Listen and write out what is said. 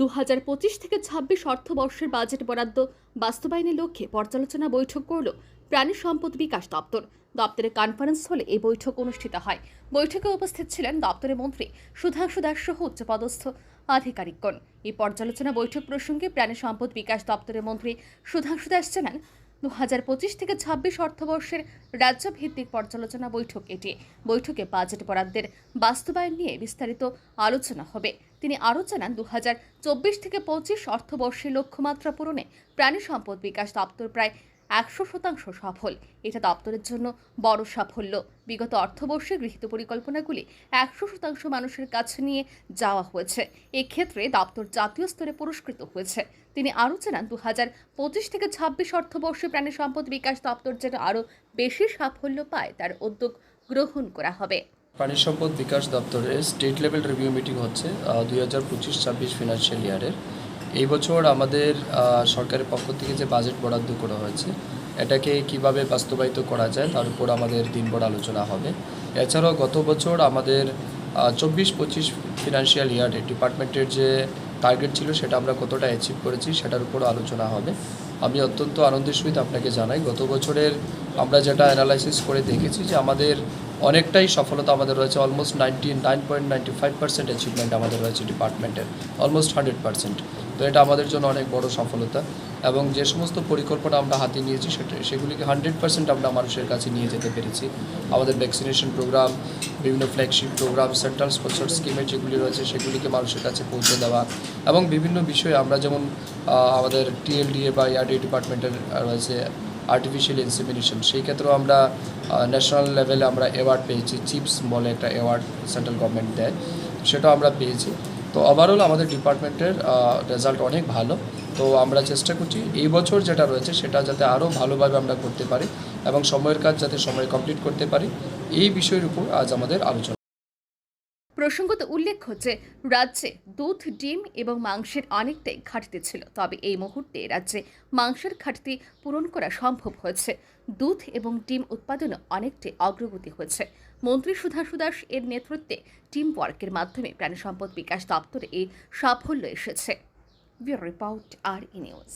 দু হাজার পঁচিশ থেকে ছাব্বিশ অর্থবর্ষের বাজেট বরাদ্দ বাস্তবায়নের লক্ষ্যে পর্যালোচনা বৈঠক করল প্রাণী সম্পদ বিকাশ দপ্তর। দপ্তরের কনফারেন্স হলে এই বৈঠক অনুষ্ঠিত হয়। বৈঠকে উপস্থিত ছিলেন দপ্তরের মন্ত্রী সুধাংশু দাস সহ উচ্চপদস্থ আধিকারিকগণ। এই পর্যালোচনা বৈঠক প্রসঙ্গে প্রাণী সম্পদ বিকাশ দপ্তরের মন্ত্রী সুধাংশু দাস জানান দু হাজার পঁচিশ থেকে ছাব্বিশ অর্থবর্ষের রাজ্যভিত্তিক পর্যালোচনা বৈঠক এটি। বৈঠকে বাজেট বরাদ্দের বাস্তবায়ন নিয়ে বিস্তারিত আলোচনা হবে। তিনি আরও জানান দু চব্বিশ থেকে পঁচিশ অর্থবর্ষের লক্ষ্যমাত্রা পূরণে প্রাণী সম্পদ বিকাশ দপ্তর প্রায় একশো শতাংশ সফল। এটা দপ্তরের জন্য বড় সাফল্য। বিগত অর্থবর্ষে গৃহীত পরিকল্পনাগুলি একশো শতাংশ মানুষের কাছে নিয়ে যাওয়া হয়েছে। এক্ষেত্রে দপ্তর জাতীয় স্তরে পুরস্কৃত হয়েছে। তিনি আরও জানান দু হাজার পঁচিশ থেকে ছাব্বিশ অর্থবর্ষে প্রাণী সম্পদ বিকাশ দপ্তর যেন আরও বেশি সাফল্য পায়, তার উদ্যোগ গ্রহণ করা হবে। প্রাণী সম্পদ বিকাশ দপ্তরের স্টেট লেভেল রিভিউ মিটিং হচ্ছে দুই হাজার পঁচিশ ছাব্বিশ ফিনান্সিয়াল ইয়ারের এই বছর আমাদের সরকারের পক্ষ থেকে যে বাজেট বরাদ্দ করা হয়েছে, এটাকে কীভাবে বাস্তবায়িত করা যায় তার উপর আমাদের দিনভর আলোচনা হবে। এছাড়াও গত বছর আমাদের চব্বিশ পঁচিশ ফিনান্সিয়াল ইয়ারে ডিপার্টমেন্টের যে টার্গেট ছিল সেটা আমরা কতটা অ্যাচিভ করেছি সেটার উপরও আলোচনা হবে। আমি অত্যন্ত আনন্দের সহিত আপনাকে জানাই, গত বছরের আমরা যেটা অ্যানালাইসিস করে দেখেছি যে আমাদের অনেকটাই সফলতা আমাদের রয়েছে। Almost ninety nine point ninety five percent achievement আমাদের রয়েছে ডিপার্টমেন্টের অলমোস্ট হান্ড্রেড পার্সেন্ট তো এটা আমাদের জন্য অনেক বড় সফলতা এবং যে সমস্ত পরিকল্পনা আমরা হাতে নিয়েছি, সেটা, সেগুলিকে হান্ড্রেড পার্সেন্ট আমরা মানুষের কাছে নিয়ে যেতে পেরেছি। আমাদের ভ্যাকসিনেশন প্রোগ্রাম বিভিন্ন ফ্ল্যাগশিপ প্রোগ্রাম সেন্ট্রাল স্পন্সর স্কিমের যেগুলি রয়েছে, সেগুলিকে মানুষের কাছে পৌঁছে দেওয়া এবং বিভিন্ন বিষয়ে আমরা যেমন আমাদের টিএলডিএ বা ইয়ারডি ডিপার্টমেন্টের রয়েছে আর্টিফিশিয়াল ইনসেমিনেশন সেই ক্ষেত্রেও আমরা ন্যাশনাল লেভেলে আমরা অ্যাওয়ার্ড পেয়েছি। চিপস বলে একটা অ্যাওয়ার্ড সেন্ট্রাল গভর্নমেন্ট দেয়, সেটাও আমরা পেয়েছি। তো ওভারঅল আমাদের ডিপার্টমেন্টের রেজাল্ট অনেক ভালো। তো আমরা চেষ্টা করছি, এই বছর যেটা রয়েছে সেটা যাতে আরও ভালোভাবে আমরা করতে পারি এবং সময়ের কাজ যাতে সময় কমপ্লিট করতে পারি, এই বিষয়ের উপর আজ আমাদের আলোচনা। প্রসঙ্গত উল্লেখ হচ্ছে রাজ্যে দুধ, ডিম এবং মাংসের অনেকটাই ঘাটতি ছিল। তবে এই মুহূর্তে রাজ্যে মাংসের ঘাটতি পূরণ করা সম্ভব হয়েছে। দুধ এবং ডিম উৎপাদনে অনেকটাই অগ্রগতি হয়েছে। মন্ত্রী সুধাংশু দাস এর নেতৃত্বে টিম ওয়ার্কের মাধ্যমে প্রাণী সম্পদ বিকাশ দপ্তরে এই সাফল্য এসেছে। রিপোর্ট আর ই নিউজ।